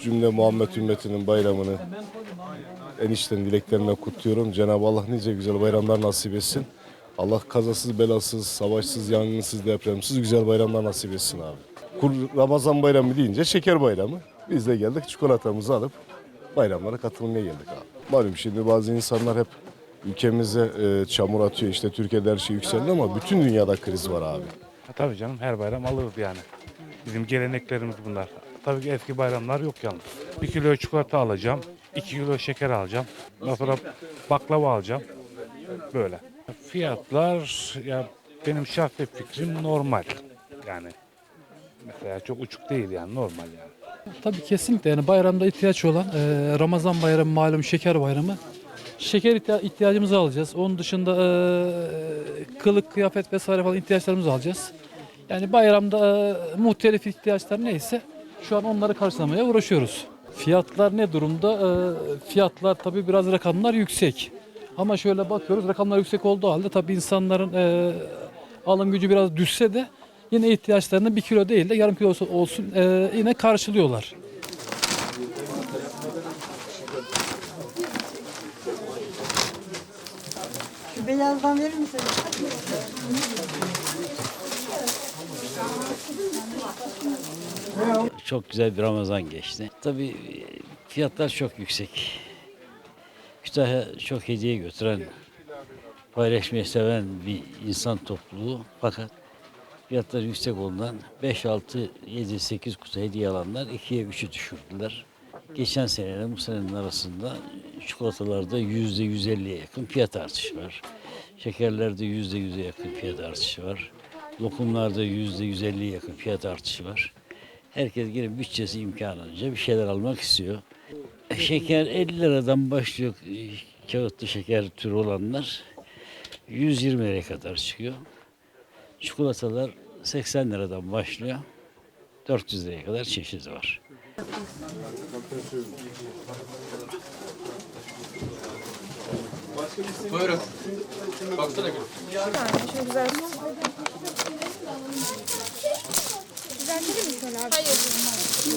Cümle Muhammed ümmetinin bayramını enişten dileklerimle kutluyorum. Cenab-ı Allah nice güzel bayramlar nasip etsin. Allah kazasız, belasız, savaşsız, yangınsız, depremsiz güzel bayramlar nasip etsin abi. Kur- Ramazan bayramı deyince şeker bayramı. Biz de geldik çikolatamızı alıp bayramlara katılmaya geldik abi. Malum şimdi bazı insanlar hep ülkemize e, çamur atıyor. İşte Türkiye'de her şey yükseldi ama bütün dünyada kriz var abi. Ha, Tabii canım her bayram alırız yani. Bizim geleneklerimiz bunlar. Tabii ki eski bayramlar yok yalnız. Bir kilo çikolata alacağım, iki kilo şeker alacağım. Ondan sonra baklava alacağım. Böyle. Fiyatlar ya benim şahsi fikrim normal. Yani mesela çok uçuk değil yani normal yani. Tabii kesinlikle yani bayramda ihtiyaç olan e, Ramazan bayramı malum şeker bayramı. Şeker ihtiya- ihtiyacımızı alacağız. Onun dışında e, kılık, kıyafet vesaire falan ihtiyaçlarımızı alacağız. Yani bayramda e, muhtelif ihtiyaçlar neyse şu an onları karşılamaya uğraşıyoruz. Fiyatlar ne durumda? E, fiyatlar tabii biraz rakamlar yüksek. Ama şöyle bakıyoruz rakamlar yüksek olduğu halde tabii insanların e, alım gücü biraz düşse de yine ihtiyaçlarını bir kilo değil de yarım kilo olsun e, yine karşılıyorlar. Şu beyazdan verir misin? Çok güzel bir Ramazan geçti. Tabii fiyatlar çok yüksek. Kütahya çok hediye götüren, paylaşmayı seven bir insan topluluğu. Fakat fiyatlar yüksek olduğundan 5, 6, 7, 8 kutu hediye alanlar 2'ye 3'ü düşürdüler. Geçen seneyle bu senenin arasında çikolatalarda yüzde 150'ye yakın fiyat artışı var. Şekerlerde yüzde 100'e yakın fiyat artışı var. Lokumlarda yüzde 150'ye yakın fiyat artışı var. Herkes yine bütçesi imkanınca bir şeyler almak istiyor. E, Şeker 50 liradan başlıyor e, kağıtlı şeker türü olanlar. 120 liraya kadar çıkıyor. Çikolatalar 80 liradan başlıyor. 400 liraya kadar çeşidi var. Buyurun. Baksana gül. Şöyle güzel. Düzeltelim mi şöyle abi? Hayır.